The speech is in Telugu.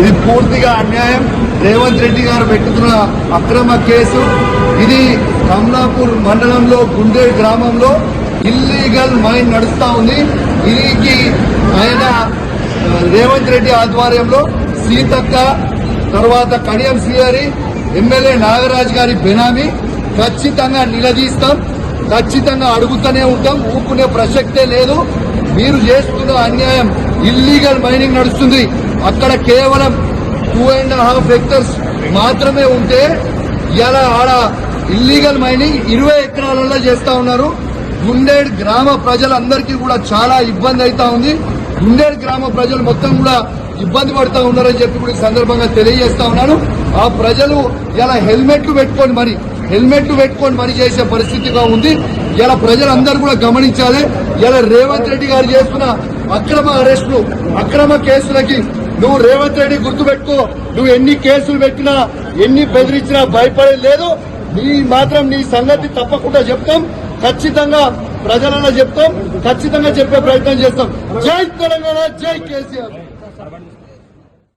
ఇది పూర్తిగా అన్యాయం. రేవంత్ రెడ్డి గారు పెట్టుకున్న అక్రమ కేసు. ఇది కమలాపూర్ మండలంలో గుండే గ్రామంలో ఇల్లీగల్ మైన్ నడుస్తా ఉంది. దీనికి ఆయన రేవంత్ రెడ్డి ఆధ్వర్యంలో సీతక్క తర్వాత కడియం శ్రీహరి ఎమ్మెల్యే నాగరాజ్ గారి బెనామీ ఖచ్చితంగా నిలదీస్తాం. ఖచ్చితంగా అడుగుతూనే ఉంటాం. ఊపుకునే ప్రసక్తే లేదు. మీరు చేస్తున్న అన్యాయం ఇల్లీగల్ మైనింగ్ నడుస్తుంది. అక్కడ కేవలం టూ అండ్ హాఫ్ హెక్టర్స్ మాత్రమే ఉంటే ఇలా ఆడ ఇల్లీగల్ మైనింగ్ ఇరవై ఎకరాలలో చేస్తా ఉన్నారు. గుండేడ్ గ్రామ ప్రజలందరికీ కూడా చాలా ఇబ్బంది అవుతా ఉంది. గుండేడ్ గ్రామ ప్రజలు మొత్తం కూడా ఇబ్బంది పడుతూ ఉన్నారని చెప్పి కూడా ఈ సందర్భంగా తెలియజేస్తా ఉన్నాను. ఆ ప్రజలు ఇలా హెల్మెట్లు పెట్టుకొని మరి హెల్మెట్లు పెట్టుకొని మరి చేసే పరిస్థితిగా ఉంది. ఇలా ప్రజలందరూ కూడా గమనించాలి. ఇలా రేవంత్ రెడ్డి గారు చేస్తున్న అక్రమ అరెస్టులు అక్రమ కేసులకి నువ్వు రేవంత్ రెడ్డి గుర్తుపెట్టుకో. నువ్వు ఎన్ని కేసులు పెట్టినా ఎన్ని బెదిరించినా భయపడేది లేదు. నీ మాత్రం నీ సంగతి తప్పకుండా చెప్తాం. ఖచ్చితంగా ప్రజలన్నా చెప్తాం. ఖచ్చితంగా చెప్పే ప్రయత్నం చేస్తాం. జై తెలంగాణ జై కేసీఆర్.